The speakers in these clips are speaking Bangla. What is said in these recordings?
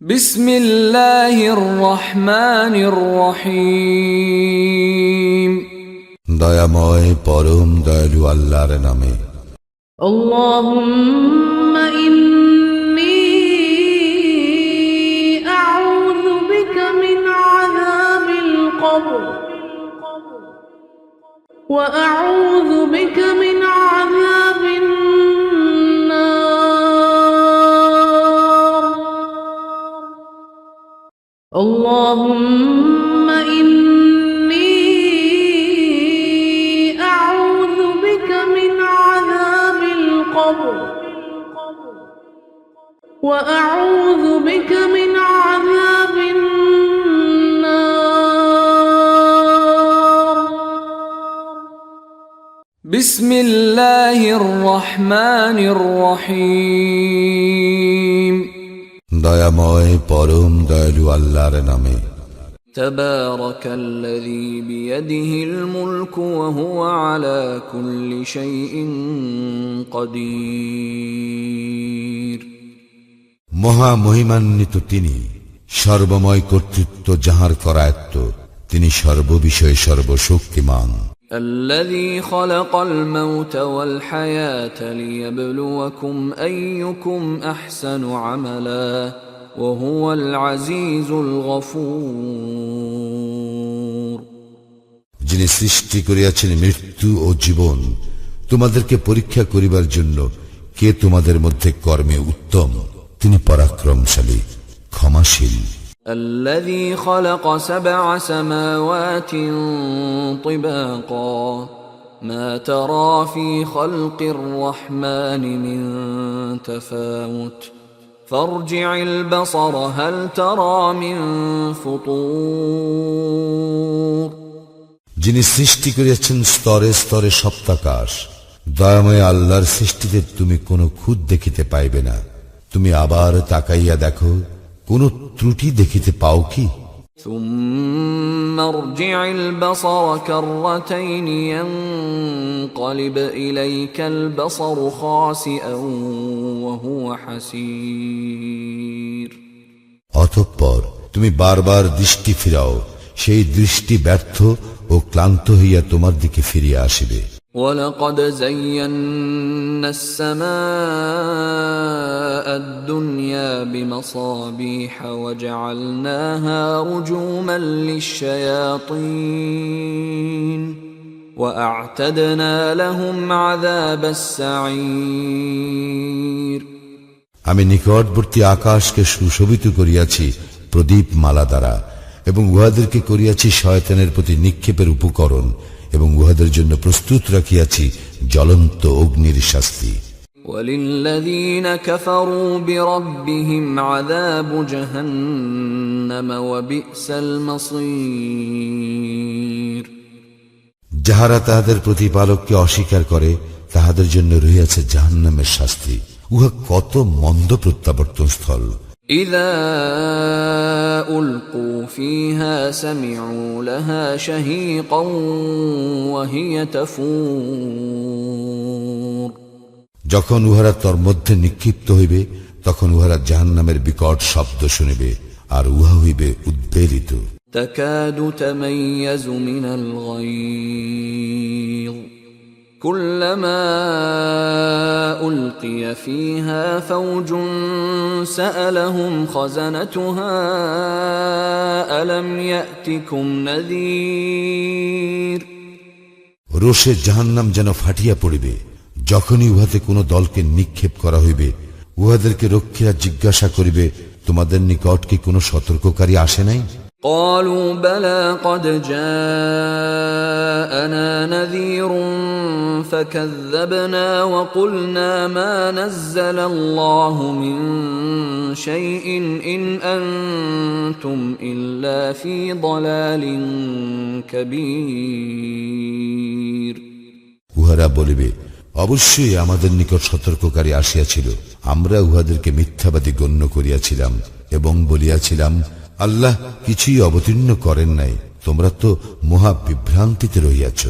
بسم الله الرحمن الرحيم দয়াময় পরম দয়ালু আল্লাহর নামে اللهم إني أعوذ بك من عذاب القبر وأعوذ اللهم إني أعوذ بك من عذاب القبر وأعوذ بك من عذاب النار. بسم الله الرحمن الرحيم. দয়াময় পরম দয়ালু আল্লাহর নামে تبارك الذي بيده الملك وهو على كل شيء قدير মহা মহিমান্বিত তিনি সর্বময় কর্তৃত্ব যাহার করায়ত্ত তিনি সর্ববিষয়ে সর্বশক্তিমান الذي خلق الموت والحياة ليبلوكم أيكم أحسن عملا وهو العزيز الغفور যিনি সৃষ্টি করিয়াছেন মৃত্যু ও জীবন তোমাদেরকে পরীক্ষা করিবার জন্য কে তোমাদের মধ্যে কর্মে উত্তম তিনি পরাক্রমশালী ক্ষমাশীল الذي خلق سبع سماوات طباقا ما ترى في خلق الرحمن من تفاوت فارجع البصر هل ترى من فطور যিনি সৃষ্টি করিয়াছেন স্তরে স্তরে সপ্তাকাশ দয়াময় আল্লাহর সৃষ্টিতে তুমি কোনো খুদ দেখিতে পাইবে না তুমি আবার তাকাইয়া দেখো কোন ত্রুটি দেখিতে পাও কি ثم ارجع البصر كرتين ينقلب إليك البصر خاسئا وهو حسير অতঃপর তুমি বারবার দৃষ্টি ফিরাও সেই দৃষ্টি ব্যর্থ ও ক্লান্ত হইয়া তোমার দিকে ফিরিয়া আসিবে ولقد زينا السماء الدنيا بمصابيح وجعلناها رجوما للشياطين واعتدنا لهم عذاب السعير আমি নিকটবর্তী আকাশকে সুশোভিত করিয়াছি প্রদীপ মালা দ্বারা এবং উহাদেরকে করিয়াছি শয়তানের প্রতি নিক্ষেপের উপকরণ এবং উহাদের জন্য প্রস্তুত রাখিয়াছি জ্বলন্ত অগ্নির শাস্তি وللذين كفروا بربهم عذاب جهنم وبئس المصير যাহারা তাহাদের প্রতিপালককে অস্বীকার করে তাহাদের জন্য রহিয়াছে জাহান্নামের শাস্তি উহা কত মন্দ প্রত্যাবর্তন স্থল إذا ألقوا فيها سمعوا لها شهيقا وهي تفور যখন উহারা তোর মধ্যে নিক্ষিপ্ত হইবে তখন উহারা জাহান্নামের বিকট শব্দ শুনিবে আর উহা হইবে উদ্বেলিত تكاد تميز من الغيظ كلما القي فيها فوج سالهم خزنتها الم ياتكم نذير রোষে জাহান্নাম যেন ফাটিয়া পড়িবে যখনই উহাতে কোনো দলকে নিক্ষেপ করা হইবে উহাদেরকে রক্ষীরা জিজ্ঞাসা করিবে তোমাদের নিকট কি কোনো সতর্ককারী আসে নাই قالوا بلى قد جاءنا نذير فكذبنا وقلنا ما نزل الله من شيء ان انتم الا في ضلال كبير উহারা বলিবে অবশ্যই আমাদের নিকট সতর্ককারী আসিয়াছিল আমরা উহাদেরকে মিথ্যাবাদী গণ্য করিয়াছিলাম এবং বলিয়াছিলাম আল্লাহ কিছুই অবতীর্ণ করেন নাই তোমরা তো মহা বিভ্রান্তিতে রহিয়াছ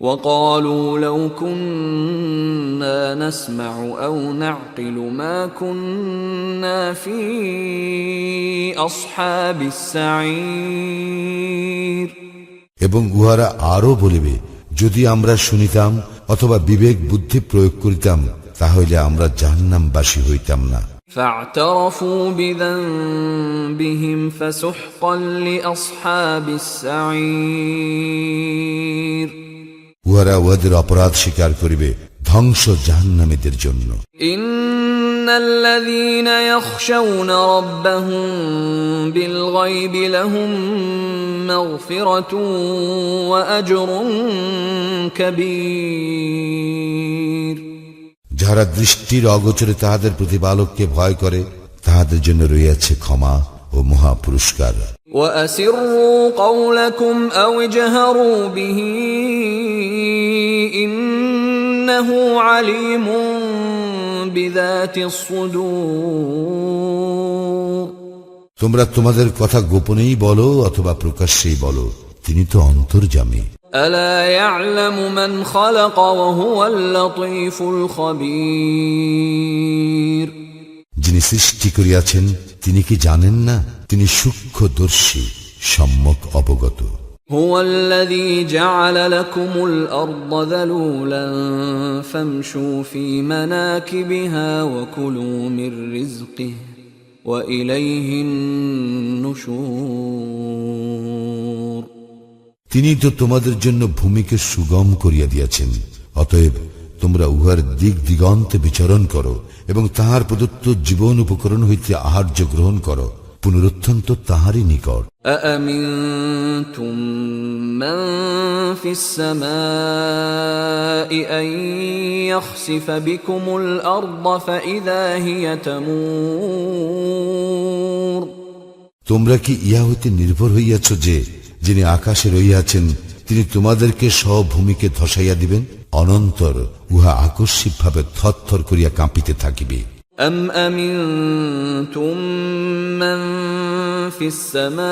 وقالوا لو كنا نسمع او نعقل ما كنا في أصحاب السعير এবং উহারা আরো বলিবে যদি আমরা শুনিতাম অথবা বিবেক বুদ্ধি প্রয়োগ করিতাম তাহলে আমরা জাহান্নামবাসী হইতাম না فاعترفوا بذنبهم فسحقا لأصحاب السعير উহারা উহাদের অপরাধ স্বীকার করিবে ধ্বংস জাহান্নামীদের জন্য إن الذين يخشون ربهم بالغيب لهم مغفرة وأجر كبير যাহারা দৃষ্টির অগোচরে তাহাদের প্রতিপালককে ভয় করে তাহাদের জন্য রইয়াছে ক্ষমা ও মহা পুরস্কার وأسروا قولكم أو اجهروا به إنه عليم بذات الصدور তোমরা তোমাদের কথা গোপনেই বলো অথবা প্রকাশ্যেই বলো তিনি তো অন্তর্জামী ألا يعلم من خلق وهو اللطيف الخبير যিনি সৃষ্টি করিয়াছেন তিনি কি জানেন না তিনি সূক্ষ্মদর্শী সম্যক অবগত هو الذي جعل لكم الأرض ذلولا فامشوا في مناكبها وكلوا من رزقه وإليه النشور তিনি তো তোমাদের জন্য ভূমিকে সুগম করিয়া দিয়াছেন অতএব তোমরা উহার দিক দিগন্তে বিচরণ করো এবং তাহার প্রদত্ত জীবন উপকরণ হইতে আহার্য গ্রহণ করো পুনরুত্থান তো তাহারই নিকট أأمنتم من في السماء أن يخسف بكم الأرض فإذا هي تمور তোমরা কি ইহা হইতে নির্ভর হইয়াছ যে যিনি আকাশে রইয়াছেন তিনি তোমাদেরকে স্বভূমিকে ধসাইয়া দিবেন অনন্তর উহা আকস্মিকভাবে থরথর করিয়া কাঁপিতে থাকিবে أم أمنتم من في السماء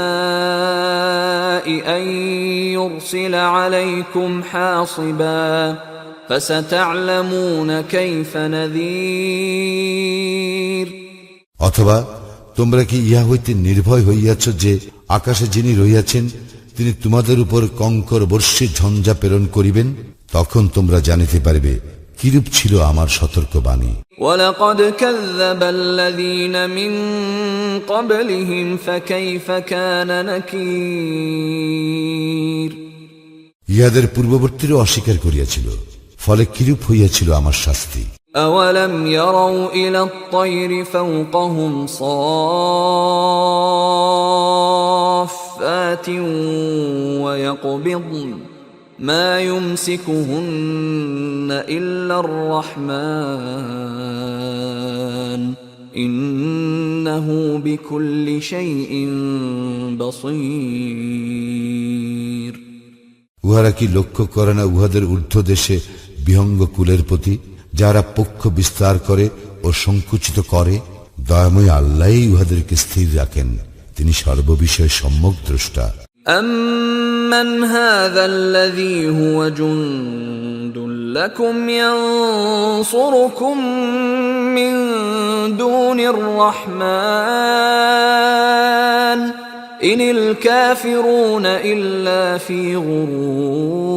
أن يرسل عليكم حاصبا فستعلمون كيف نذير অথবা তোমরা কি ইহা হইতে নির্ভয় হইয়াছ যে আকাশে যিনি রইয়াছেন তিনি তোমাদের উপর কঙ্কর বর্ষে ঝঞ্ঝা প্রেরণ করিবেন তখন তোমরা জানিতে পারবে কিরূপ ছিল আমার সতর্কবাণী ولقد كذب الذين من قبلهم فكيف كان نكير ইহাদের পূর্ববর্তীরও অস্বীকার করিয়াছিল ফলে কিরূপ হইয়াছিল আমার শাস্তি أولم يروا إلى الطير فوقهم صافات ويقبضن ما يمسكهن إلا الرحمن إنه بكل شيء بصير উহারা কি লক্ষ্য করে না উহাদের ঊর্ধ্ব দেশে বিহঙ্গ কুলের প্রতি যারা পক্ষ বিস্তার করে ও সংকুচিত করে দয়াময় আল্লাহই উহাদেরকে স্থির রাখেন তিনি সর্ববিষয়ে সম্যক দ্রষ্টা أمن هذا الذي هو جند لكم ينصركم من دون الرحمن إن الكافرون إلا في غرور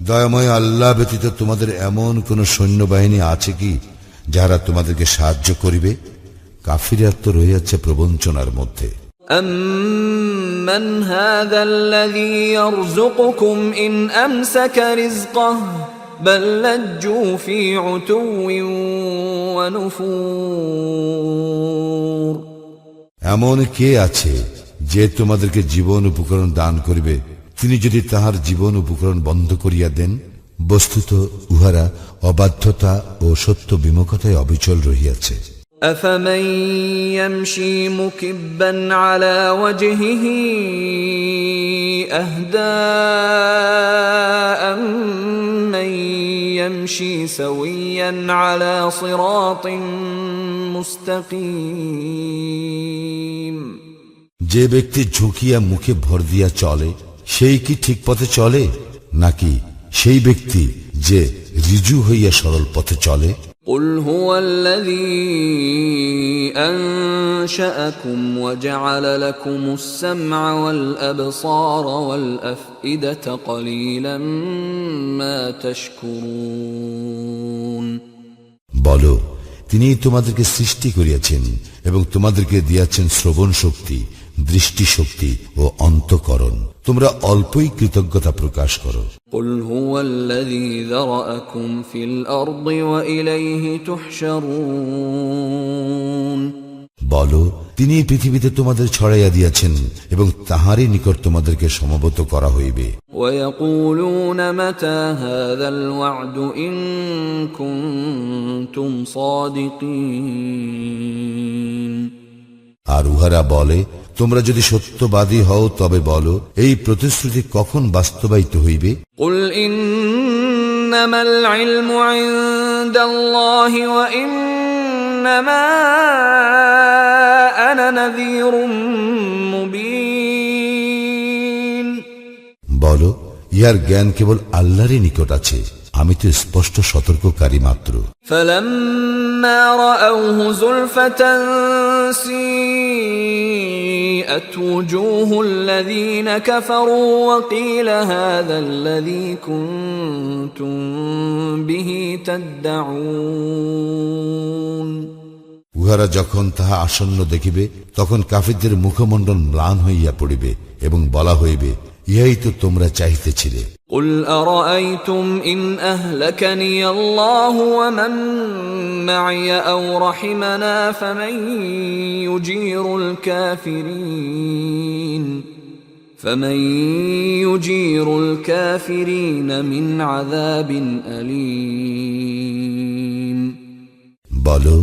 দয়াময় আল্লাহ ব্যতীত তোমাদের এমন কোন সৈন্যবাহিনী আছে কি যারা তোমাদেরকে সাহায্য করিবে কাফিরা তো রয়েছে প্রবঞ্চনার মধ্যে أمن هذا الذي يرزقكم إن أمسك رزقه بل لجوا في عتو ونفور এমন কে আছে যে তোমাদেরকে জীবন উপকরণ দান করিবে তিনি যদি তাহার জীবন উপকরণ বন্ধ করিয়া দেন বস্তুত উহারা অবাধ্যতা ও সত্য বিমুখতায় অবিচল রহিয়াছে أفمن يمشي مكبا على وجهه أهدى أمن يمشي سويا على صراط مستقيم যে ব্যক্তি ঝুঁকিয়া মুখে ভর দিয়া চলে সেই কি ঠিক পথে চলে নাকি সেই ব্যক্তি যে রিজু হইয়া সরল পথে চলে قل هو الذي أنشأكم وجعل لكم السمع والأبصار والأفئدة قليلا ما تشكرون বলো তিনি তোমাদেরকে সৃষ্টি করিয়াছেন এবং তোমাদেরকে দিয়াছেন শ্রবণ শক্তি দৃষ্টি শক্তি ও অন্তকরণ তোমরা অল্পই কৃতজ্ঞতা প্রকাশ করো قل هو الذي ذرأكم في الأرض وإليه تحشرون বলো তিনি পৃথিবীতে তোমাদের ছড়াইয়া দিয়াছেন এবং তাহারই নিকট তোমাদেরকে সমবেত করা হইবে ويقولون আর উহারা বলে তোমরা যদি সত্যবাদী হও তবে বলো এই প্রতিশ্রুতি কখন বাস্তবায়িত হইবে? বলো ইয়ার জ্ঞান কেবল আল্লাহরই নিকট আছে। আমি তো স্পষ্ট সতর্ককারী মাত্র فلما رأوه زلفة سيئت وجوه الذين كفروا وقيل هذا الذي كنتم به تدعون উহারা যখন তাহা আসন্ন দেখিবে তখন কাফিরদের মুখমণ্ডল ম্লান হইয়া পড়িবে এবং বলা হইবে ইহাই তো তোমরা চাহিতেছিলে قل أرأيتم إن أهلكني الله ومن معي أو رحمنا فمن يجير الكافرين فمن يجير الكافرين من عذاب أليم বলো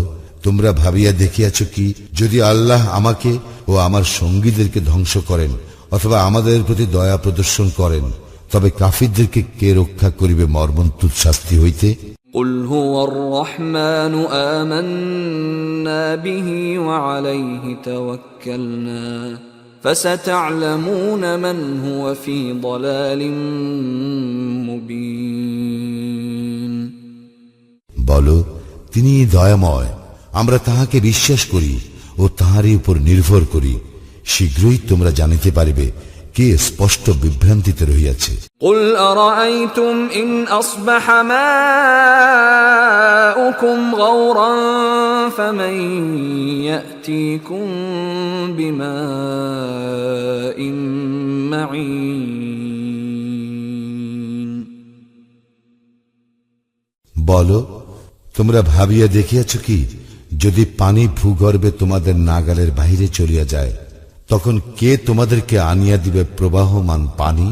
তোমরা ভাবিয়া দেখিয়াছ কি যদি আল্লাহ আমাকে ও আমার সঙ্গীদেরকে ধ্বংস করেন অথবা আমাদের প্রতি দয়া প্রদর্শন করেন তবে কাফিরদেরকে কে রক্ষা করিবে মর্মন্তুদ শাস্তি হইতে قل هو الرحمن آمنا به وعليه توكلنا فستعلمون من هو في ضلال مبين বলো তিনি দয়াময় আমরা তাহাকে বিশ্বাস করি ও তাহারই উপর নির্ভর করি শীঘ্রই তোমরা জানিতে পারিবে কে স্পষ্ট বিভ্রান্তিতে রহিয়াছে قل أرأيتم إن أصبح ماؤكم غورا فمن يأتيكم بماء معين বলো তোমরা ভাবিয়া দেখিয়াছ কি যদি পানি ভূগর্ভে তোমাদের নাগালের বাহিরে চলিয়া যায় তখন কে তোমাদেরকে আনিয়া দিবে প্রবাহমান পানি?